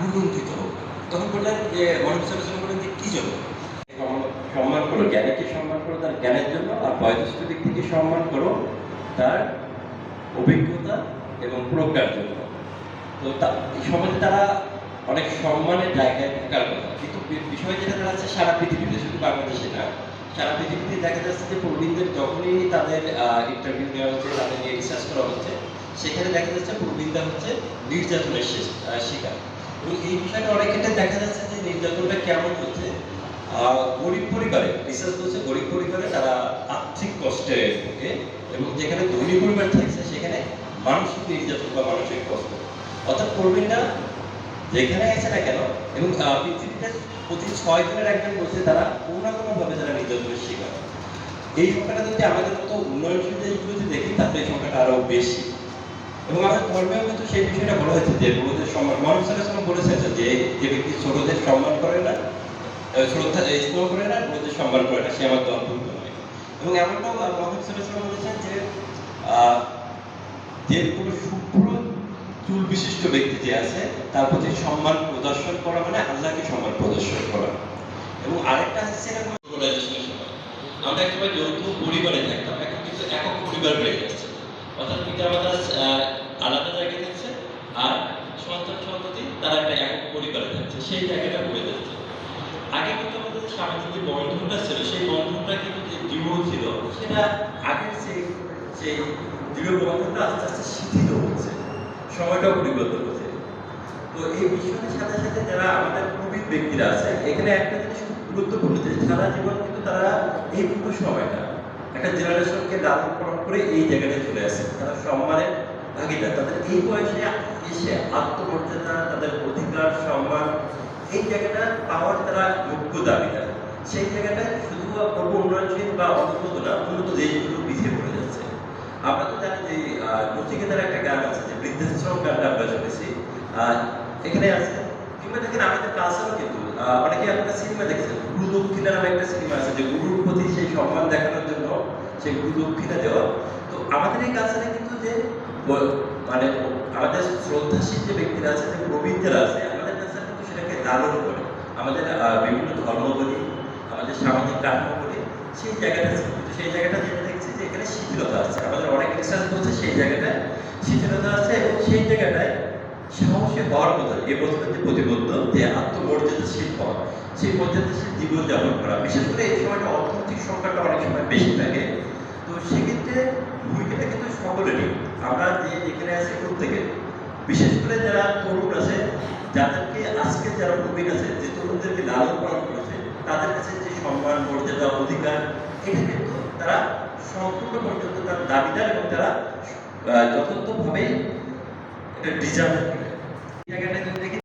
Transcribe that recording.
ভুলুণ্ঠিত হোক তখন বললেন যে মহানবী সাল্লাল্লাহু বললেন যে, কি জন্য? সম্মান করো জ্ঞানীকে সম্মান করো, তার জ্ঞানের জন্য আর বয়োজ্যেষ্ঠ ব্যক্তিকে সম্মান করো, তার অভিজ্ঞতা এবং প্রজ্ঞার জন্য। তো সমাজে তারা অনেক সম্মানের জায়গায় থাকার কথা। কিন্তু বিষয় যেটা দাঁড়াচ্ছে সারা পৃথিবীতে, শুধু বাংলাদেশে না, সারা পৃথিবীতে দেখা যাচ্ছে যে, প্রবীণদের যখনই তাদের ইন্টারভিউ দেওয়া হচ্ছে, তাদের নিয়ে রিসার্চ করা হচ্ছে, সেখানে দেখা যাচ্ছে প্রবীণরা হচ্ছে নির্যাতনের শিকার। এই বিষয়টা অনেক ক্ষেত্রে দেখা যাচ্ছে যে নির্যাতনটা কেমন হচ্ছে? গরিব পরিবারে রিসার্চ করছে গরিব পরিবারে তারা আর্থিক কষ্টে ভোগে এবং যেখানে ধনী পরিবার থাকছে, সেখানে মানসিক নির্যাতন বা মানসিক কষ্ট। অর্থাৎ প্রবীণরা যেখানে আছে না কেন, এবং পৃথিবীতে প্রতি ছয় জনের একজন বলছে তারা কোনো না কোনো ভাবে তারা নির্যাতনের শিকার। এই সংখ্যাটা যদি আমাদের মতো উন্নয়নশীল দেশগুলোতে দেখি, তাহলে এই সংখ্যাটা আরও বেশি। এবং আমাদের ধর্মেও কিন্তু সেই বিষয়টা বলা হয়েছে যে বড়দের সম্মান, মানুষ বলেছেন যে যে ব্যক্তি ছোটদের সম্মান করে না শ্রদ্ধা স্নেহ করে না বড়দের সম্মান করে না, সে আমার দলভুক্ত নয়। এবং এমনটাও মোহাম্মদ সাল্লাম বলেছেন যে যে কোনো শুভ্র চুল বিশিষ্ট ব্যক্তি যে আছে, তার প্রতি সম্মান প্রদর্শন করা মানে আল্লাহকে সম্মান প্রদর্শন করা। এবং আরেকটা হচ্ছে এরকম আমরা একেবারে যৌথ পরিবারে থাকতাম এখন কিন্তু একক পরিবার বেড়ে যাচ্ছে অর্থাৎ পিতা মাতা আহ, আলাদা জায়গায় থাকছে আর সন্তান তারা একটা একক পরিবারে থাকছে, সেই জায়গাটা পড়ে যাচ্ছে। আগে কিন্তু আমাদের সামাজিক যে বন্ধনটা ছিল, সেই বন্ধনটা কিন্তু যে দৃঢ় ছিল, সেটা আগের সেই সেই দৃঢ় বন্ধনটা আস্তে আস্তে শিথিল হচ্ছে, সময়টাও পরিবর্তন হচ্ছে। তো এই বিষয়ের সাথে সাথে যারা আমাদের প্রবীণ ব্যক্তিরা আছে, এখানে একটা জিনিস খুব গুরুত্বপূর্ণ যে সারা জীবন কিন্তু তারা এই পুরো সময়টা, একটা জেনারেশনকে লালন পালন করে এই জায়গাটায় চলে আসে, তারা সম্মানের ভাগিদার। তাদের এই বয়সে এসে আত্মমর্যাদা, তাদের অধিকার, সম্মান এই জায়গাটা পাওয়ার তারা যোগ্য দাবিদার। সেই জায়গাটায় শুধু পূর্ব উন্নয়নশীল বা অনুন্নত না উন্নত দেশগুলো পিছিয়ে পড়ে যাচ্ছে। আমরা তো জানি যে নচিকেতার একটা গান আছে যে, বৃদ্ধাশ্রম গানটা আমরা শুনেছি। এখানে আছে। কিংবা দেখেন, আমাদের কালচারও কিন্তু অনেকে আপনারা সিনেমা দেখেছেন, গুরু দক্ষিণা নামে একটা সিনেমা আছে যে, গুরুর প্রতি সেই সম্মান দেখানোর জন্য, সেই গুরু দক্ষিণা দেওয়া। তো আমাদের এই কালচারে কিন্তু যে মানে আমাদের শ্রদ্ধাশীল যে ব্যক্তিরা আছে যে প্রবীণ আছে। আমাদের কালচার কিন্তু সেটাকে লালন করে। আমাদের বিভিন্ন ধর্ম বলি আমাদের সামাজিক কাঠামো বলি সেই জায়গাটা সেই জায়গাটা যেটা দেখছি যে এখানে শিথিলতা আছে। আমাদের অনেক রিসার্চ বলছে সেই জায়গাটায়। শিথিলতা আছে এবং সেই জায়গাটায় সাহসী হওয়ার মতো এ বছরের যে প্রতিবদ্ধ যে আত্মমর্যাদাশীল হওয়া। সেই মর্যাদাশীল জীবন যাপন করা। বিশেষ করে এই সময়টা অর্থনৈতিক সংকটটা অনেক সময় বেশি থাকে। তো সেক্ষেত্রে ভূমিকাটা কিন্তু সকলেরই। আমরা যে এখানে আছি প্রত্যেকে, বিশেষ করে যারা তরুণ আছে, যাদেরকে আজকে যারা প্রবীণ আছে, যে তরুণদেরকে লালন পালন করেছে, তাদের কাছে যে সম্মান, মর্যাদা, অধিকার, এটা কিন্তু তারা সম্পূর্ণ পর্যন্ত তার দাবিদার এবং তারা যথার্থভাবে এটা ডিজার্ভ করে। জায়গাটা যদি দেখি